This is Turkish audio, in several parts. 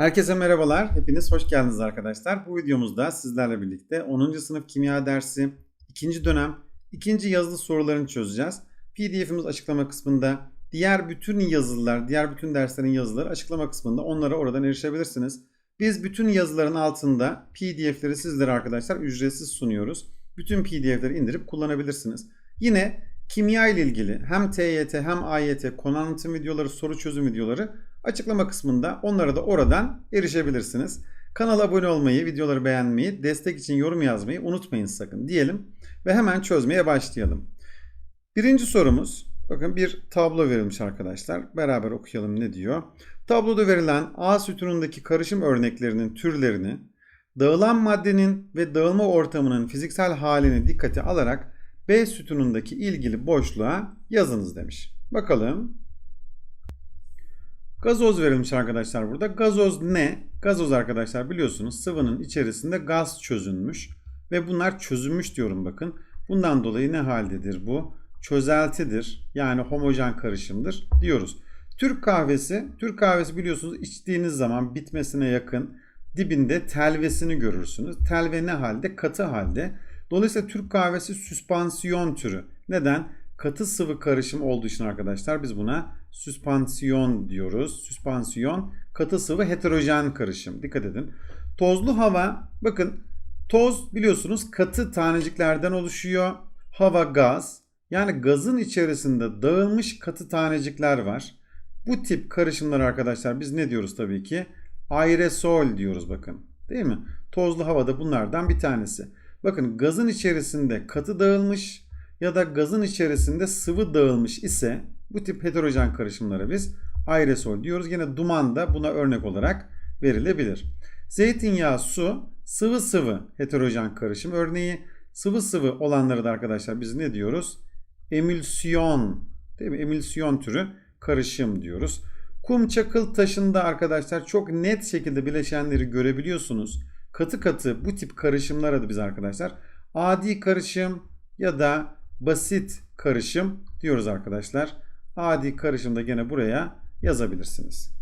Herkese merhabalar. Hepiniz hoş geldiniz arkadaşlar. Bu videomuzda sizlerle birlikte 10. sınıf kimya dersi 2. dönem 2. yazılı sorularını çözeceğiz. PDF'imiz açıklama kısmında. Diğer bütün yazılılar, diğer bütün derslerin yazıları açıklama kısmında. Onlara oradan erişebilirsiniz. Biz bütün yazıların altında PDF'leri sizlere arkadaşlar ücretsiz sunuyoruz. Bütün PDF'leri indirip kullanabilirsiniz. Yine kimya ile ilgili hem TYT hem AYT konu anlatım videoları, soru çözüm videoları açıklama kısmında onlara da oradan erişebilirsiniz. Kanala abone olmayı, videoları beğenmeyi, destek için yorum yazmayı unutmayın sakın diyelim ve hemen çözmeye başlayalım. Birinci sorumuz, bakın bir tablo verilmiş arkadaşlar. Beraber okuyalım ne diyor. Tabloda verilen A sütunundaki karışım örneklerinin türlerini, dağılan maddenin ve dağılma ortamının fiziksel halini dikkate alarak B sütunundaki ilgili boşluğa yazınız demiş. Bakalım. Gazoz verilmiş arkadaşlar burada. Gazoz ne? Gazoz arkadaşlar biliyorsunuz sıvının içerisinde gaz çözünmüş ve bunlar çözünmüş diyorum bakın. Bundan dolayı ne haldedir bu? Çözeltidir. Yani homojen karışımdır diyoruz. Türk kahvesi, Türk kahvesi biliyorsunuz içtiğiniz zaman bitmesine yakın dibinde telvesini görürsünüz. Telve ne halde? Katı halde. Dolayısıyla Türk kahvesi süspansiyon türü. Neden? Katı sıvı karışım olduğu için arkadaşlar biz buna süspansiyon diyoruz. Süspansiyon katı sıvı heterojen karışım. Dikkat edin. Tozlu hava bakın toz biliyorsunuz katı taneciklerden oluşuyor. Hava gaz. Yani gazın içerisinde dağılmış katı tanecikler var. Bu tip karışımlar arkadaşlar biz ne diyoruz tabii ki? Aerosol diyoruz bakın. Değil mi? Tozlu hava da bunlardan bir tanesi. Bakın gazın içerisinde katı dağılmış ya da gazın içerisinde sıvı dağılmış ise bu tip heterojen karışımlara biz aerosol diyoruz. Yine duman da buna örnek olarak verilebilir. Zeytinyağı, su, sıvı sıvı heterojen karışım örneği. Sıvı sıvı olanları da arkadaşlar biz ne diyoruz? Emülsiyon, değil mi? Emülsiyon türü karışım diyoruz. Kum çakıl taşında arkadaşlar çok net şekilde bileşenleri görebiliyorsunuz. Katı katı bu tip karışımlara da biz arkadaşlar adi karışım ya da basit karışım diyoruz arkadaşlar. Adi karışımda gene buraya yazabilirsiniz.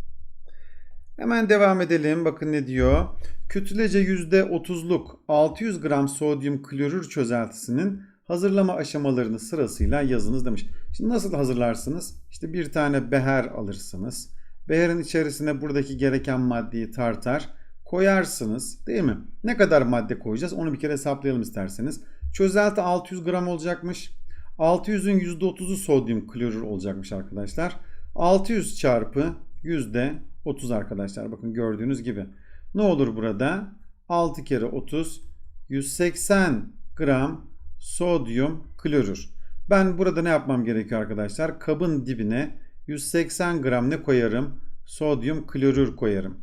Hemen devam edelim. Bakın ne diyor. Kütlece %30'luk 600 gram sodyum klorür çözeltisinin hazırlama aşamalarını sırasıyla yazınız demiş. Şimdi nasıl hazırlarsınız? İşte bir tane beher alırsınız. Beherin içerisine buradaki gereken maddeyi tartar koyarsınız değil mi? Ne kadar madde koyacağız onu bir kere hesaplayalım isterseniz. Çözelti 600 gram olacakmış. 600'ün %30'u sodyum klorür olacakmış arkadaşlar. 600 çarpı %30 arkadaşlar. Bakın gördüğünüz gibi. Ne olur burada? 6 kere 30 180 gram sodyum klorür. Ben burada ne yapmam gerekiyor arkadaşlar? Kabın dibine 180 gram ne koyarım? Sodyum klorür koyarım.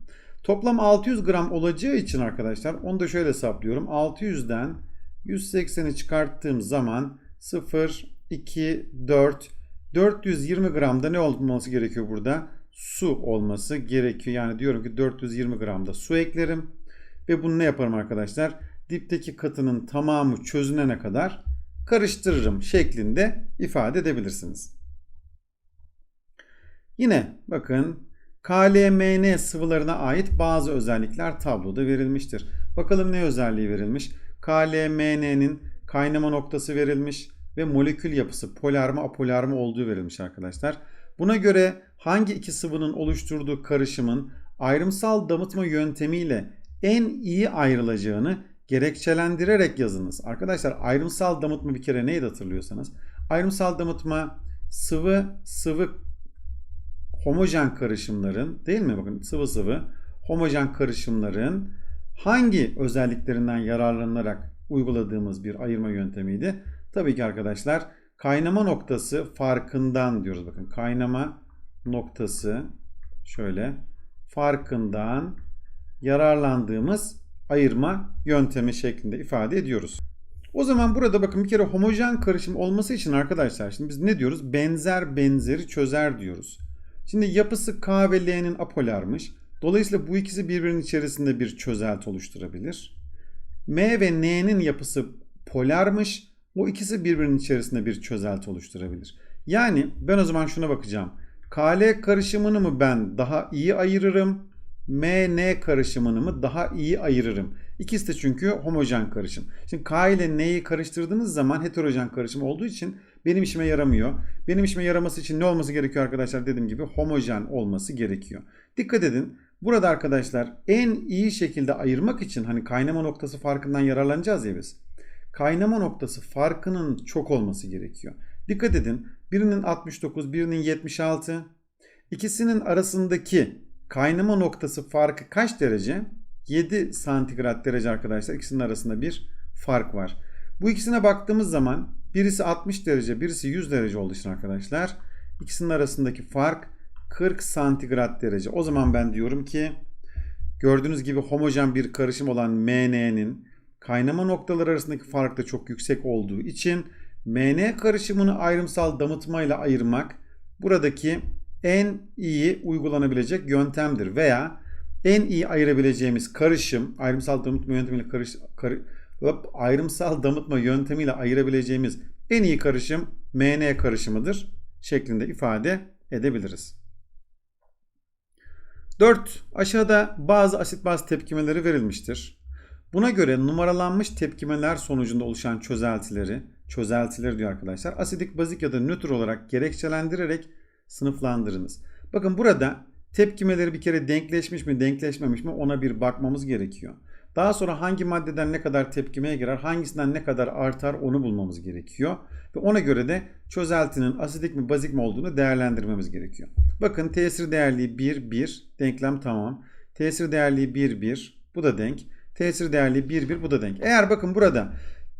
Toplam 600 gram olacağı için arkadaşlar onu da şöyle hesaplıyorum. 600'den 180'i çıkarttığım zaman 0, 2, 4, 420 gramda ne olması gerekiyor burada? Su olması gerekiyor. Yani diyorum ki 420 gramda su eklerim. Ve bunu ne yaparım arkadaşlar? Dipteki katının tamamı çözünene kadar karıştırırım şeklinde ifade edebilirsiniz. Yine bakın KLMN sıvılarına ait bazı özellikler tabloda verilmiştir. Bakalım ne özelliği verilmiş? KLMN'nin kaynama noktası verilmiş ve molekül yapısı polar mı apolar mı olduğu verilmiş arkadaşlar. Buna göre hangi iki sıvının oluşturduğu karışımın ayrımsal damıtma yöntemiyle en iyi ayrılacağını gerekçelendirerek yazınız. Arkadaşlar ayrımsal damıtma bir kere neydi hatırlıyorsanız? Ayrımsal damıtma sıvı sıvı homojen karışımların değil mi? Bakın sıvı sıvı homojen karışımların hangi özelliklerinden yararlanarak uyguladığımız bir ayırma yöntemiydi? Tabii ki arkadaşlar kaynama noktası farkından diyoruz. Bakın kaynama noktası şöyle farkından yararlandığımız ayırma yöntemi şeklinde ifade ediyoruz. O zaman burada bakın bir kere homojen karışım olması için arkadaşlar şimdi biz ne diyoruz? Benzer benzeri çözer diyoruz. Şimdi yapısı K ve L'nin apolarmış. Dolayısıyla bu ikisi birbirinin içerisinde bir çözelti oluşturabilir. M ve N'nin yapısı polarmış. O ikisi birbirinin içerisinde bir çözelti oluşturabilir. Yani ben o zaman şuna bakacağım. KL karışımını mı ben daha iyi ayırırım MN karışımını mı daha iyi ayırırım? İkisi de çünkü homojen karışım. Şimdi K ile N'yi karıştırdığınız zaman heterojen karışım olduğu için benim işime yaramıyor. Benim işime yaraması için ne olması gerekiyor arkadaşlar? Dediğim gibi homojen olması gerekiyor. Dikkat edin. Burada arkadaşlar en iyi şekilde ayırmak için hani kaynama noktası farkından yararlanacağız ya biz. Kaynama noktası farkının çok olması gerekiyor. Dikkat edin. Birinin 69, birinin 76. İkisinin arasındaki kaynama noktası farkı kaç derece? 7 santigrat derece arkadaşlar. İkisinin arasında bir fark var. Bu ikisine baktığımız zaman birisi 60 derece, birisi 100 derece olduğu için arkadaşlar ikisinin arasındaki fark 40 santigrat derece. O zaman ben diyorum ki gördüğünüz gibi homojen bir karışım olan MN'nin kaynama noktaları arasındaki fark da çok yüksek olduğu için MN karışımını ayrımsal damıtmayla ayırmak buradaki en iyi uygulanabilecek yöntemdir veya en iyi ayırabileceğimiz karışım ayrımsal damıtma yöntemiyle karış, karı, ayrımsal damıtma yöntemiyle ayırabileceğimiz en iyi karışım MN karışımıdır şeklinde ifade edebiliriz. 4. Aşağıda bazı asit baz tepkimeleri verilmiştir. Buna göre numaralanmış tepkimeler sonucunda oluşan çözeltileri, çözeltileri diyor arkadaşlar, asidik, bazik ya da nötr olarak gerekçelendirerek sınıflandırınız. Bakın burada tepkimeleri bir kere denkleşmiş mi, denkleşmemiş mi ona bir bakmamız gerekiyor. Daha sonra hangi maddeden ne kadar tepkimeye girer, hangisinden ne kadar artar onu bulmamız gerekiyor. Ve ona göre de çözeltinin asidik mi bazik mi olduğunu değerlendirmemiz gerekiyor. Bakın tesir değerliği 1, 1, denklem tamam. Tesir değerliği 1, 1, bu da denk. Tesir değerliği 1, 1, bu da denk. Eğer bakın burada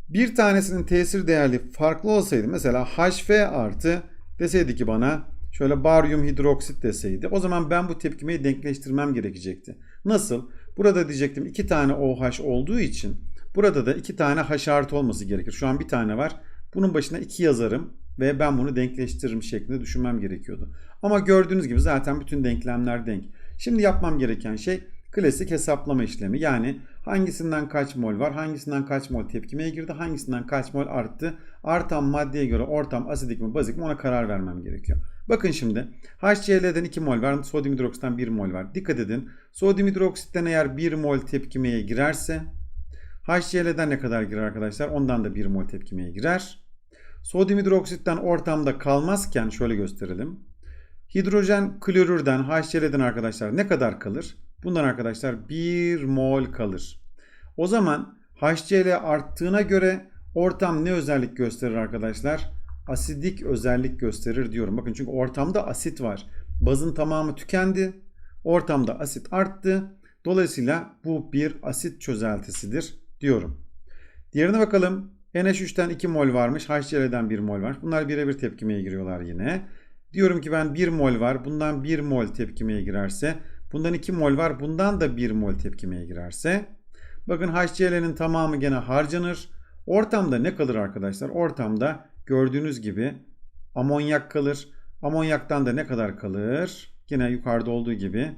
bir tanesinin tesir değerliği farklı olsaydı mesela HF artı deseydi ki bana şöyle baryum hidroksit deseydi o zaman ben bu tepkimeyi denkleştirmem gerekecekti. Nasıl? Burada diyecektim iki tane OH olduğu için burada da iki tane H artı olması gerekir. Şu an bir tane var. Bunun başına 2 yazarım ve ben bunu denkleştiririm şeklinde düşünmem gerekiyordu. Ama gördüğünüz gibi zaten bütün denklemler denk. Şimdi yapmam gereken şey klasik hesaplama işlemi. Yani hangisinden kaç mol var, hangisinden kaç mol tepkimeye girdi, hangisinden kaç mol arttı. Artan maddeye göre ortam asidik mi bazik mi ona karar vermem gerekiyor. Bakın şimdi HCl'den 2 mol var, sodyum hidroksitten 1 mol var. Dikkat edin. Sodyum hidroksitten eğer 1 mol tepkimeye girerse HCl'den ne kadar girer arkadaşlar? Ondan da 1 mol tepkimeye girer. Sodyum hidroksitten ortamda kalmazken şöyle gösterelim. Hidrojen klorürden HCl'den arkadaşlar ne kadar kalır? Bundan arkadaşlar 1 mol kalır. O zaman HCl arttığına göre ortam ne özellik gösterir arkadaşlar? Asidik özellik gösterir diyorum. Bakın çünkü ortamda asit var. Bazın tamamı tükendi. Ortamda asit arttı. Dolayısıyla bu bir asit çözeltisidir diyorum. Diğerine bakalım. NH3'ten 2 mol varmış. HCl'den 1 mol var. Bunlar birebir tepkimeye giriyorlar yine. Diyorum ki ben 1 mol var. Bundan 1 mol tepkimeye girerse. Bundan 2 mol var. Bundan da 1 mol tepkimeye girerse. Bakın HCl'nin tamamı gene harcanır. Ortamda ne kalır arkadaşlar? Ortamda gördüğünüz gibi amonyak kalır. Amonyaktan da ne kadar kalır? Yine yukarıda olduğu gibi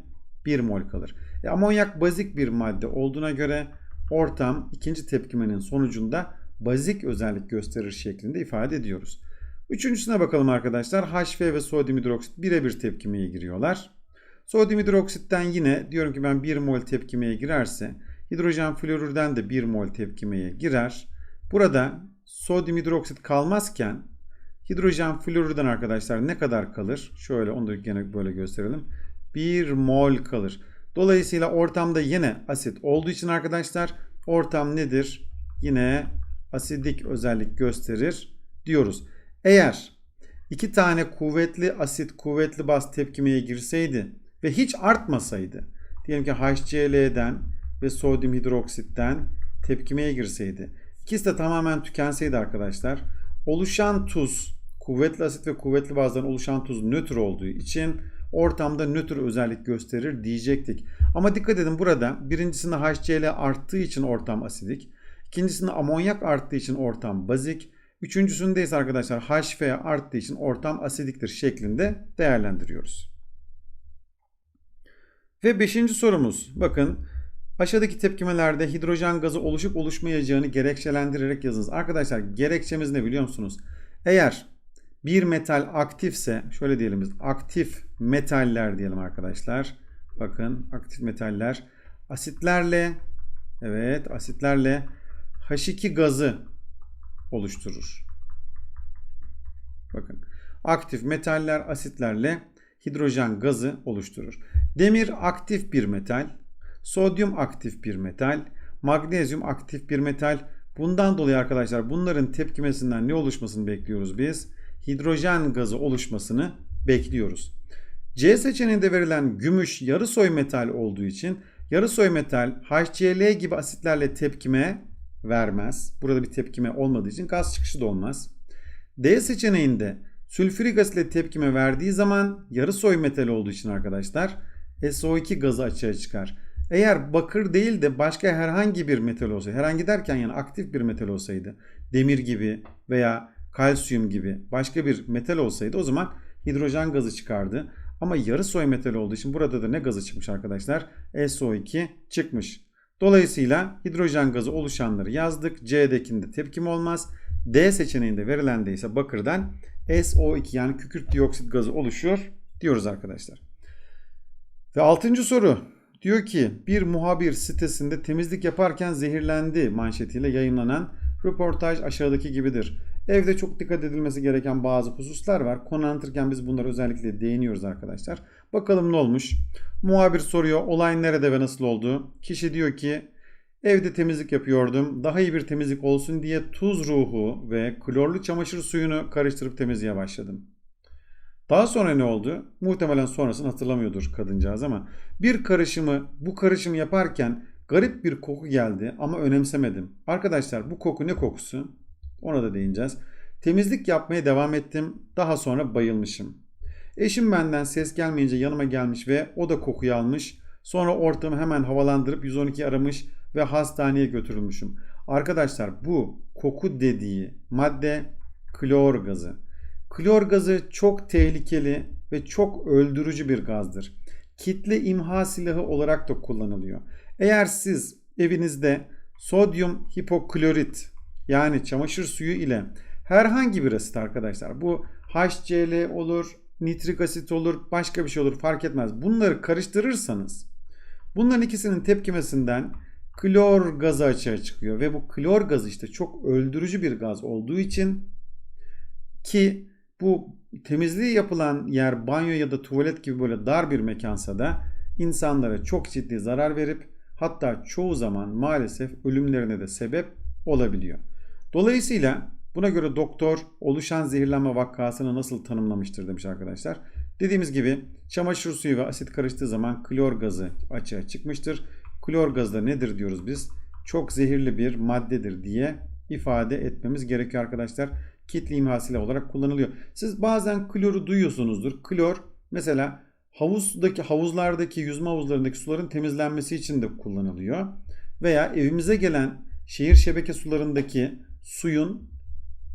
1 mol kalır. E, amonyak bazik bir madde olduğuna göre ortam ikinci tepkimenin sonucunda bazik özellik gösterir şeklinde ifade ediyoruz. Üçüncüsüne bakalım arkadaşlar. HF ve sodyum hidroksit birebir tepkimeye giriyorlar. Sodyum hidroksitten yine diyorum ki ben 1 mol tepkimeye girerse hidrojen florürden de 1 mol tepkimeye girer. Burada sodyum hidroksit kalmazken hidrojen florürden arkadaşlar ne kadar kalır? Şöyle onu da gene böyle gösterelim. 1 mol kalır. Dolayısıyla ortamda yine asit olduğu için arkadaşlar ortam nedir? Yine asidik özellik gösterir diyoruz. Eğer iki tane kuvvetli asit kuvvetli baz tepkimeye girseydi ve hiç artmasaydı diyelim ki HCl'den ve sodyum hidroksitten tepkimeye girseydi ikisi de tamamen tükenseydi arkadaşlar oluşan tuz kuvvetli asit ve kuvvetli bazdan oluşan tuz nötr olduğu için ortamda nötr özellik gösterir diyecektik. Ama dikkat edin burada birincisinde HCl arttığı için ortam asidik. İkincisinde amonyak arttığı için ortam bazik. Üçüncüsünde ise arkadaşlar HF arttığı için ortam asidiktir şeklinde değerlendiriyoruz. Ve beşinci sorumuz. Bakın aşağıdaki tepkimelerde hidrojen gazı oluşup oluşmayacağını gerekçelendirerek yazınız. Arkadaşlar gerekçemiz ne biliyor musunuz? Eğer bir metal aktifse şöyle diyelim biz aktif metaller diyelim arkadaşlar. bakın aktif metaller asitlerle evet asitlerle H2 gazı oluşturur. Bakın aktif metaller asitlerle hidrojen gazı oluşturur. Demir aktif bir metal, sodyum aktif bir metal, magnezyum aktif bir metal. Bundan dolayı arkadaşlar bunların tepkimesinden ne oluşmasını bekliyoruz biz? Hidrojen gazı oluşmasını bekliyoruz. C seçeneğinde verilen gümüş yarı soy metal olduğu için yarı soy metal HCl gibi asitlerle tepkime vermez. Burada bir tepkime olmadığı için gaz çıkışı da olmaz. D seçeneğinde sülfürik asitle tepkime verdiği zaman yarı soy metal olduğu için arkadaşlar SO2 gazı açığa çıkar. Eğer bakır değil de başka herhangi bir metal olsaydı, herhangi derken yani aktif bir metal olsaydı, demir gibi veya kalsiyum gibi başka bir metal olsaydı o zaman hidrojen gazı çıkardı. Ama yarı soy metal olduğu için burada da ne gazı çıkmış arkadaşlar? SO2 çıkmış. Dolayısıyla hidrojen gazı oluşanları yazdık. C'dekinde tepkim olmaz. D seçeneğinde verilen de ise bakırdan SO2 yani kükürt dioksit gazı oluşuyor diyoruz arkadaşlar. Ve altıncı soru diyor ki bir muhabir sitesinde temizlik yaparken zehirlendi manşetiyle yayınlanan röportaj aşağıdaki gibidir. Evde çok dikkat edilmesi gereken bazı hususlar var. Konu anlatırken biz bunları özellikle değiniyoruz arkadaşlar. Bakalım ne olmuş? Muhabir soruyor olay nerede ve nasıl oldu? Kişi diyor ki evde temizlik yapıyordum. Daha iyi bir temizlik olsun diye tuz ruhu ve klorlu çamaşır suyunu karıştırıp temizliğe başladım. Daha sonra ne oldu? Muhtemelen sonrasını hatırlamıyordur kadıncağız ama bir karışımı bu karışımı yaparken garip bir koku geldi ama önemsemedim. Arkadaşlar bu koku ne kokusu? Ona da değineceğiz. Temizlik yapmaya devam ettim. Daha sonra bayılmışım. Eşim benden ses gelmeyince yanıma gelmiş ve o da kokuyu almış. Sonra ortamı hemen havalandırıp 112 aramış ve hastaneye götürülmüşüm. Arkadaşlar bu koku dediği madde klor gazı. Klor gazı çok tehlikeli ve çok öldürücü bir gazdır. Kitle imha silahı olarak da kullanılıyor. Eğer siz evinizde sodyum hipoklorit yani çamaşır suyu ile herhangi bir asit arkadaşlar bu HCl olur, nitrik asit olur, başka bir şey olur fark etmez. Bunları karıştırırsanız bunların ikisinin tepkimesinden klor gazı açığa çıkıyor ve bu klor gazı işte çok öldürücü bir gaz olduğu için ki bu temizliği yapılan yer banyo ya da tuvalet gibi böyle dar bir mekansa da insanlara çok ciddi zarar verip hatta çoğu zaman maalesef ölümlerine de sebep olabiliyor. Dolayısıyla buna göre doktor oluşan zehirlenme vakasını nasıl tanımlamıştır demiş arkadaşlar. Dediğimiz gibi çamaşır suyu ve asit karıştığı zaman klor gazı açığa çıkmıştır. Klor gazı da nedir diyoruz biz? Çok zehirli bir maddedir diye ifade etmemiz gerekiyor arkadaşlar. Kitle imhasıyla olarak kullanılıyor. Siz bazen kloru duyuyorsunuzdur. Klor mesela havuzdaki havuzlardaki yüzme havuzlarındaki suların temizlenmesi için de kullanılıyor. Veya evimize gelen şehir şebeke sularındaki suyun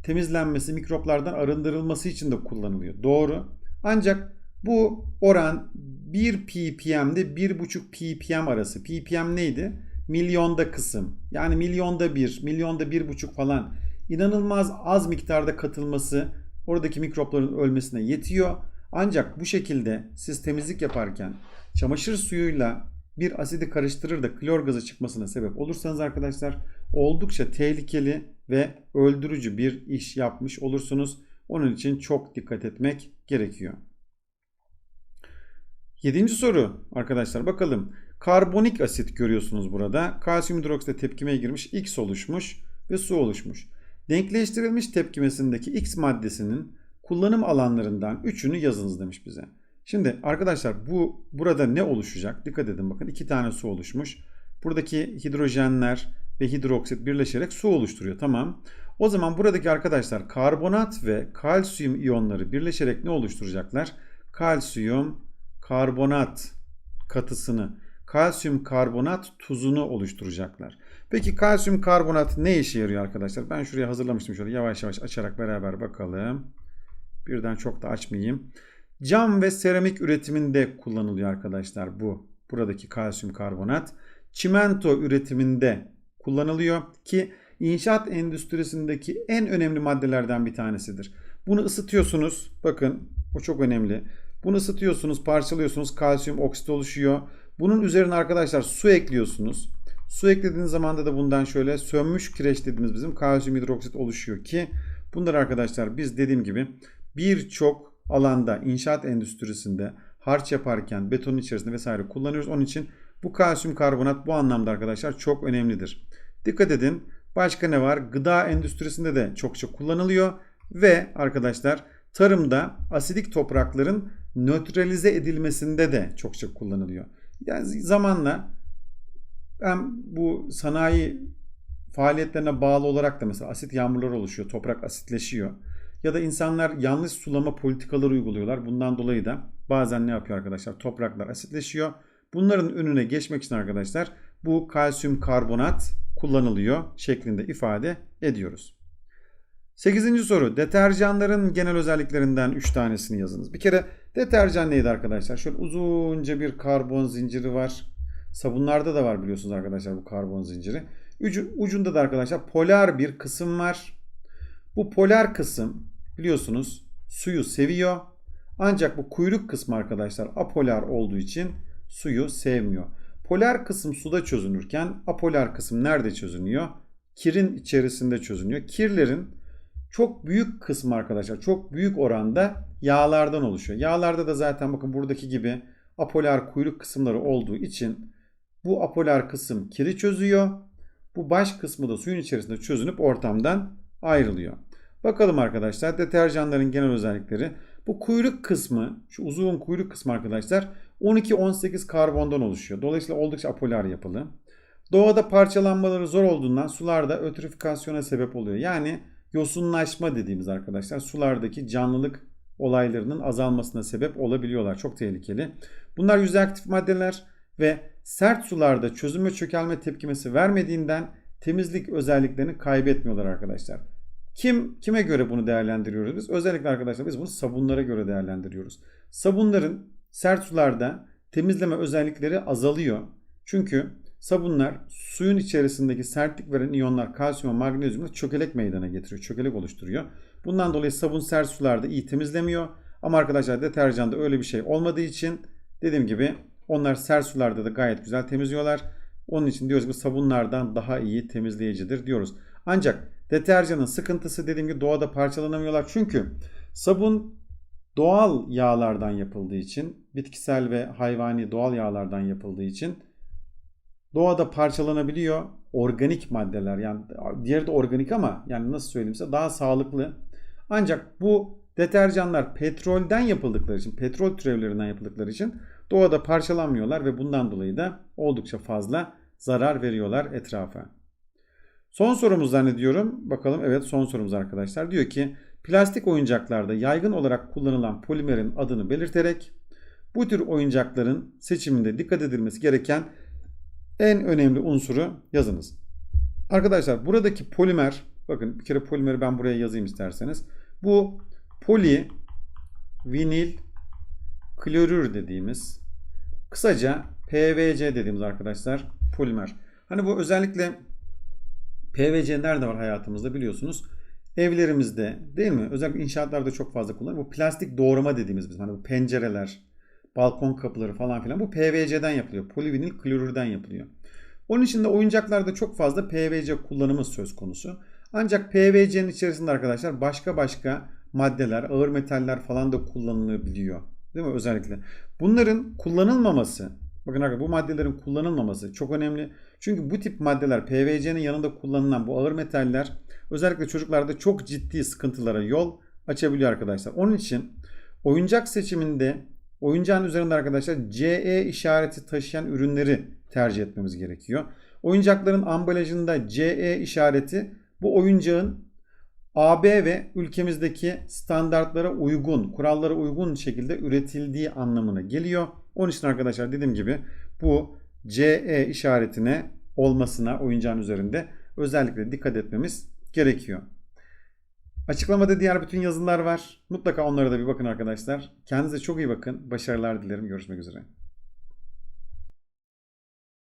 temizlenmesi, mikroplardan arındırılması için de kullanılıyor. Doğru. Ancak bu oran 1 ppm'de 1,5 ppm arası. ppm neydi? Milyonda kısım. Yani milyonda bir, milyonda bir buçuk falan. İnanılmaz az miktarda katılması oradaki mikropların ölmesine yetiyor. Ancak bu şekilde siz temizlik yaparken çamaşır suyuyla bir asidi karıştırır da klor gazı çıkmasına sebep olursanız arkadaşlar oldukça tehlikeli ve öldürücü bir iş yapmış olursunuz. Onun için çok dikkat etmek gerekiyor. Yedinci soru arkadaşlar bakalım. Karbonik asit görüyorsunuz burada. Kalsiyum hidroksitle tepkimeye girmiş X oluşmuş ve su oluşmuş. Denkleştirilmiş tepkimesindeki X maddesinin kullanım alanlarından üçünü yazınız demiş bize. Şimdi arkadaşlar bu burada ne oluşacak? Dikkat edin bakın iki tane su oluşmuş. Buradaki hidrojenler ve hidroksit birleşerek su oluşturuyor. Tamam. O zaman buradaki arkadaşlar karbonat ve kalsiyum iyonları birleşerek ne oluşturacaklar? Kalsiyum karbonat katısını, kalsiyum karbonat tuzunu oluşturacaklar. Peki kalsiyum karbonat ne işe yarıyor arkadaşlar? Ben şuraya hazırlamıştım şöyle yavaş yavaş açarak beraber bakalım. Birden çok da açmayayım. Cam ve seramik üretiminde kullanılıyor arkadaşlar bu. Buradaki kalsiyum karbonat. Çimento üretiminde kullanılıyor ki inşaat endüstrisindeki en önemli maddelerden bir tanesidir. Bunu ısıtıyorsunuz. Bakın o çok önemli. Bunu ısıtıyorsunuz, parçalıyorsunuz, kalsiyum oksit oluşuyor. Bunun üzerine arkadaşlar su ekliyorsunuz. Su eklediğiniz zaman da bundan şöyle sönmüş kireç dediğimiz bizim kalsiyum hidroksit oluşuyor ki bunlar arkadaşlar biz dediğim gibi birçok alanda inşaat endüstrisinde harç yaparken betonun içerisinde vesaire kullanıyoruz. Onun için bu kalsiyum karbonat bu anlamda arkadaşlar çok önemlidir. Dikkat edin başka ne var? Gıda endüstrisinde de çokça kullanılıyor ve arkadaşlar tarımda asidik toprakların nötralize edilmesinde de çokça kullanılıyor. Yani zamanla hem bu sanayi faaliyetlerine bağlı olarak da mesela asit yağmurlar oluşuyor, toprak asitleşiyor. Ya da insanlar yanlış sulama politikaları uyguluyorlar. Bundan dolayı da bazen ne yapıyor arkadaşlar? Topraklar asitleşiyor. Bunların önüne geçmek için arkadaşlar bu kalsiyum karbonat kullanılıyor şeklinde ifade ediyoruz. 8. soru. Deterjanların genel özelliklerinden 3 tanesini yazınız. Bir kere deterjan neydi arkadaşlar? Şöyle uzunca bir karbon zinciri var. Sabunlarda da var biliyorsunuz arkadaşlar bu karbon zinciri. Ucu, ucunda da arkadaşlar polar bir kısım var. Bu polar kısım biliyorsunuz suyu seviyor. Ancak bu kuyruk kısmı arkadaşlar apolar olduğu için suyu sevmiyor. Polar kısım suda çözünürken apolar kısım nerede çözünüyor? Kirin içerisinde çözünüyor. Kirlerin çok büyük kısmı arkadaşlar çok büyük oranda yağlardan oluşuyor. Yağlarda da zaten bakın buradaki gibi apolar kuyruk kısımları olduğu için bu apolar kısım kiri çözüyor. Bu baş kısmı da suyun içerisinde çözünüp ortamdan ayrılıyor. Bakalım arkadaşlar deterjanların genel özellikleri. Bu kuyruk kısmı, şu uzun kuyruk kısmı arkadaşlar 12-18 karbondan oluşuyor. Dolayısıyla oldukça apolar yapılı. Doğada parçalanmaları zor olduğundan sularda ötrifikasyona sebep oluyor. Yani yosunlaşma dediğimiz arkadaşlar sulardaki canlılık olaylarının azalmasına sebep olabiliyorlar. Çok tehlikeli. Bunlar yüzey aktif maddeler ve sert sularda çözüm ve çökelme tepkimesi vermediğinden temizlik özelliklerini kaybetmiyorlar arkadaşlar. Kim kime göre bunu değerlendiriyoruz biz? Özellikle arkadaşlar biz bunu sabunlara göre değerlendiriyoruz. Sabunların sert sularda temizleme özellikleri azalıyor. Çünkü sabunlar suyun içerisindeki sertlik veren iyonlar kalsiyum ve magnezyumla çökelek meydana getiriyor. Çökelek oluşturuyor. Bundan dolayı sabun sert sularda iyi temizlemiyor. Ama arkadaşlar deterjanda öyle bir şey olmadığı için dediğim gibi onlar sert sularda da gayet güzel temizliyorlar. Onun için diyoruz ki sabunlardan daha iyi temizleyicidir diyoruz. Ancak deterjanın sıkıntısı dediğim gibi doğada parçalanamıyorlar. Çünkü sabun doğal yağlardan yapıldığı için, bitkisel ve hayvani doğal yağlardan yapıldığı için doğada parçalanabiliyor. Organik maddeler yani diğeri de organik ama yani nasıl söyleyeyim size daha sağlıklı. Ancak bu deterjanlar petrolden yapıldıkları için, petrol türevlerinden yapıldıkları için doğada parçalanmıyorlar ve bundan dolayı da oldukça fazla zarar veriyorlar etrafa. Son sorumuz zannediyorum. Bakalım evet son sorumuz arkadaşlar. Diyor ki plastik oyuncaklarda yaygın olarak kullanılan polimerin adını belirterek bu tür oyuncakların seçiminde dikkat edilmesi gereken en önemli unsuru yazınız. Arkadaşlar buradaki polimer bakın bir kere polimeri ben buraya yazayım isterseniz. Bu poli vinil klorür dediğimiz kısaca PVC dediğimiz arkadaşlar polimer. Hani bu özellikle PVC nerede var hayatımızda biliyorsunuz. Evlerimizde değil mi? Özellikle inşaatlarda çok fazla kullanılıyor. Bu plastik doğrama dediğimiz biz. Hani bu pencereler, balkon kapıları falan filan bu PVC'den yapılıyor. Polivinil klorürden yapılıyor. Onun için de oyuncaklarda çok fazla PVC kullanımı söz konusu. Ancak PVC'nin içerisinde arkadaşlar başka başka maddeler, ağır metaller falan da kullanılabiliyor. Değil mi özellikle? Bunların kullanılmaması, bakın arkadaşlar bu maddelerin kullanılmaması çok önemli. Çünkü bu tip maddeler PVC'nin yanında kullanılan bu ağır metaller özellikle çocuklarda çok ciddi sıkıntılara yol açabiliyor arkadaşlar. Onun için oyuncak seçiminde oyuncağın üzerinde arkadaşlar CE işareti taşıyan ürünleri tercih etmemiz gerekiyor. Oyuncakların ambalajında CE işareti bu oyuncağın AB ve ülkemizdeki standartlara uygun, kurallara uygun şekilde üretildiği anlamına geliyor. Onun için arkadaşlar dediğim gibi bu CE işaretine olmasına oyuncağın üzerinde özellikle dikkat etmemiz gerekiyor. Açıklamada diğer bütün yazılar var. Mutlaka onlara da bir bakın arkadaşlar. Kendinize çok iyi bakın. Başarılar dilerim. Görüşmek üzere.